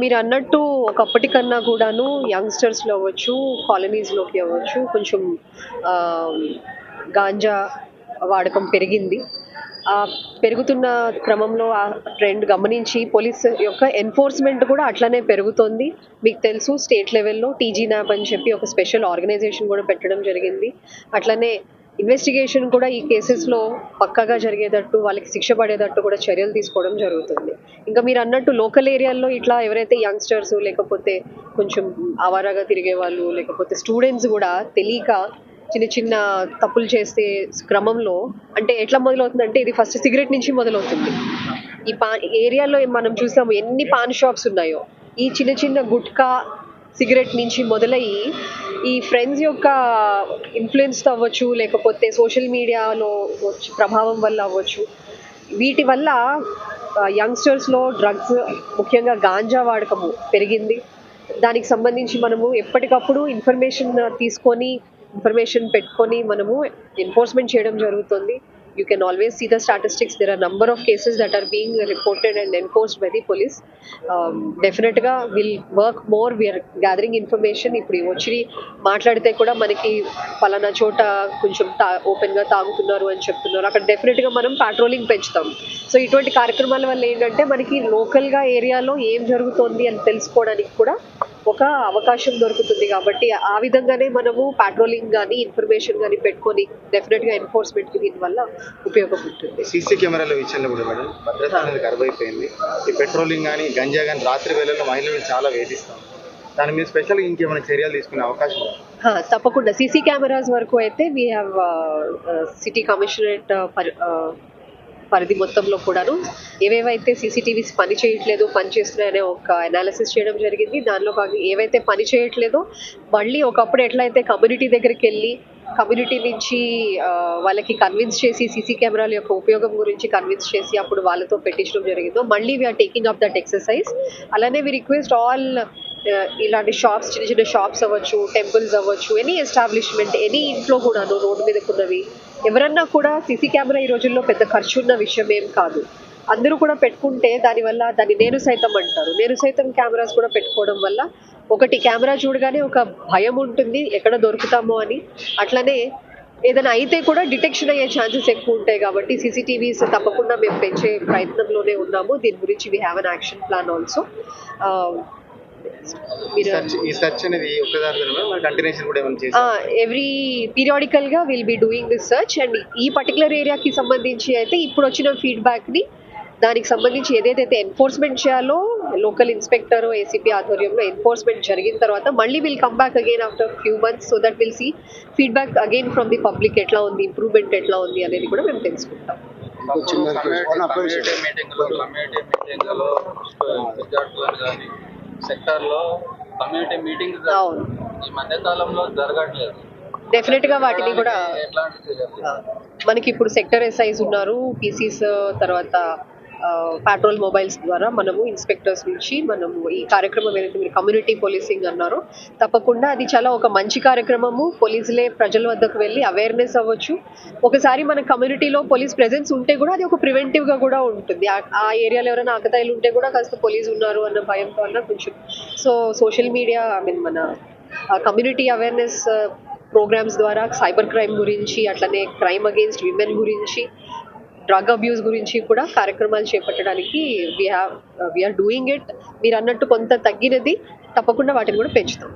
మీరు అన్నట్టు ఒకప్పటి కన్నా కూడాను యంగ్స్టర్స్లో అవ్వచ్చు కాలనీస్లోకి అవ్వచ్చు కొంచెం గాంజా వాడకం పెరిగింది. ఆ పెరుగుతున్న క్రమంలో ఆ ట్రెండ్ గమనించి పోలీస్ యొక్క ఎన్ఫోర్స్మెంట్ కూడా అట్లనే పెరుగుతోంది. మీకు తెలుసు స్టేట్ లెవెల్లో టీజీ న్యాప్ అని చెప్పి ఒక స్పెషల్ ఆర్గనైజేషన్ కూడా పెట్టడం జరిగింది. అట్లనే ఇన్వెస్టిగేషన్ కూడా ఈ కేసెస్లో పక్కాగా జరిగేటట్టు వాళ్ళకి శిక్ష పడేటట్టు కూడా చర్యలు తీసుకోవడం జరుగుతుంది. ఇంకా మీరు అన్నట్టు లోకల్ ఏరియాల్లో ఇట్లా ఎవరైతే యంగ్స్టర్స్ లేకపోతే కొంచెం అవారాగా తిరిగే వాళ్ళు లేకపోతే స్టూడెంట్స్ కూడా తెలియక చిన్న చిన్న తప్పులు చేసే క్రమంలో అంటే ఎట్లా మొదలవుతుందంటే ఇది ఫస్ట్ సిగరెట్ నుంచి మొదలవుతుంది. ఈ పా ఏరియాలో మనం చూసాము ఎన్ని పాన్ షాప్స్ ఉన్నాయో. ఈ చిన్న చిన్న గుట్కా సిగరెట్ నుంచి మొదలయ్యి ఈ ఫ్రెండ్స్ యొక్క ఇన్ఫ్లుయెన్స్ అవ్వచ్చు లేకపోతే సోషల్ మీడియాలో ప్రభావం వల్ల అవ్వచ్చు. వీటి వల్ల యంగ్స్టర్స్లో డ్రగ్స్ ముఖ్యంగా గాంజా వాడకము పెరిగింది. దానికి సంబంధించి మనము ఎప్పటికప్పుడు ఇన్ఫర్మేషన్ తీసుకొని ఇన్ఫర్మేషన్ పెట్టుకొని మనము ఎన్ఫోర్స్మెంట్ చేయడం జరుగుతుంది. You can always see the statistics there are number of cases that are being reported and enforced by the police డెఫినెట్గా will work more we're gathering information ఇప్పుడు వచ్చి మాట్లాడితే కూడా మనకి పలానా చోట కొంచెం తా ఓపెన్గా తాగుతున్నారు అని చెప్తున్నారు. అక్కడ డెఫినెట్గా మనం పెట్రోలింగ్ పెంచుతాం. సో ఇటువంటి కార్యక్రమాల వల్ల ఏంటంటే మనకి లోకల్గా ఏరియాలో ఏం జరుగుతోంది అని తెలుసుకోవడానికి కూడా ఒక అవకాశం దొరుకుతుంది కాబట్టి ఆ విధంగానే మనము పాట్రోలింగ్ కానీ ఇన్ఫర్మేషన్ కానీ పెట్టుకొని డెఫినెట్గా ఎన్ఫోర్స్మెంట్కి దీనివల్ల ఉపయోగం ఉంటుంది. సీసీ కెమెరాల విషయంలో కూడా మేడం. భద్రత అనేది కరువైపోయింది ఈ పెట్రోలింగ్ కానీ గంజా కానీ రాత్రి వేళల్లో మహిళలు చాలా వేధిస్తాం. దాని మీద స్పెషల్గా ఇంకేమైనా చర్యలు తీసుకునే అవకాశం తప్పకుండా. సీసీ కెమెరాస్ వరకు అయితే వీ హ్యావ్ సిటీ కమిషనరేట్ పరిధి మొత్తంలో కూడాను. ఏవేవైతే సీసీటీవీస్ పని చేయట్లేదు పని చేస్తున్నాయనే ఒక అనాలిసిస్ చేయడం జరిగింది. దానిలో భాగంగా ఏవైతే పని చేయట్లేదో మళ్ళీ ఒకప్పుడు ఎట్లయితే కమ్యూనిటీ దగ్గరికి వెళ్ళి కమ్యూనిటీ నుంచి వాళ్ళకి కన్విన్స్ చేసి సీసీ కెమెరాల యొక్క ఉపయోగం గురించి కన్విన్స్ చేసి అప్పుడు వాళ్ళతో పెట్టించడం జరిగిందో మళ్ళీ we're taking up that exercise అలానే వి రిక్వెస్ట్ ఆల్ Uh, ఇలాంటి షాప్స్ చిన్న చిన్న షాప్స్ అవ్వచ్చు టెంపుల్స్ అవ్వచ్చు ఎనీ ఎస్టాబ్లిష్మెంట్ ఎనీ ఇంట్లో కూడాను రోడ్డు మీదకున్నవి ఎవరన్నా కూడా సీసీ కెమెరా ఈ రోజుల్లో పెద్ద ఖర్చు ఉన్న విషయం ఏం కాదు. అందరూ కూడా పెట్టుకుంటే దానివల్ల దాన్ని నేను సైతం అంటారు. నేను సైతం కెమెరాస్ కూడా పెట్టుకోవడం వల్ల ఒకటి కెమెరా చూడగానే ఒక భయం ఉంటుంది ఎక్కడ దొరుకుతామో అని. అట్లనే ఏదైనా అయితే కూడా డిటెక్షన్ అయ్యే ఛాన్సెస్ ఎక్కువ ఉంటాయి కాబట్టి సీసీటీవీస్ తప్పకుండా మేము పెంచే ప్రయత్నంలోనే ఉన్నాము. దీని గురించి we have an action plan also every పీరియాడికల్గా will be doing this search and ఈ పర్టికులర్ ఏరియాకి సంబంధించి అయితే ఇప్పుడు వచ్చిన ఫీడ్బ్యాక్ని దానికి సంబంధించి ఏదైతే ఎన్ఫోర్స్మెంట్ చేయాలో లోకల్ ఇన్స్పెక్టర్ ఏసీపీ ఆధ్వర్యంలో ఎన్ఫోర్స్మెంట్ జరిగిన తర్వాత మళ్ళీ will come back again after few months so that will see feedback again from the public ఎట్లా ఉంది ఇంప్రూవ్మెంట్ ఎట్లా ఉంది అనేది కూడా మేము తెలుసుకుంటాం. కమ్యూనిటీ మీటింగ్లో కమ్యూనిటీ మీటింగ్లో విద్యార్థులను కానీ సెక్టార్లో కమ్యూనిటీ మీటింగ్స్ అవును. ఈ మధ్య కాలంలో జరగట్లేదు. డెఫినెట్గా వాటిని కూడా మనకి ఇప్పుడు సెక్టర్ ఎస్ఐస్ ఉన్నారు పీసీస్ తర్వాత పెట్రోల్ మొబైల్స్ ద్వారా మనము ఇన్స్పెక్టర్స్ నుంచి మనము ఈ కార్యక్రమం ఏదైతే మీరు కమ్యూనిటీ పోలీసింగ్ అన్నారో తప్పకుండా అది చాలా ఒక మంచి కార్యక్రమము. పోలీసులే ప్రజల వద్దకు వెళ్ళి అవేర్నెస్ అవ్వచ్చు. ఒకసారి మన కమ్యూనిటీలో పోలీస్ ప్రెజెన్స్ ఉంటే కూడా అది ఒక ప్రివెంటివ్గా కూడా ఉంటుంది. ఆ- ఆ ఏరియాలో ఎవరైనా ఆకతాయిలు ఉంటే కూడా కాస్త పోలీస్ ఉన్నారు అన్న భయంతో అన్న కొంచెం. So social media I mean మన కమ్యూనిటీ అవేర్నెస్ ప్రోగ్రామ్స్ ద్వారా సైబర్ క్రైమ్ గురించి అట్లనే క్రైమ్ అగేన్స్ట్ విమెన్ గురించి డ్రగ్ అబ్యూస్ గురించి కూడా కార్యక్రమాలు చేపట్టడానికి we have we're doing it మీరు అన్నట్టు కొంత తగ్గినది తప్పకుండా వాటిని కూడా పెంచుతాం.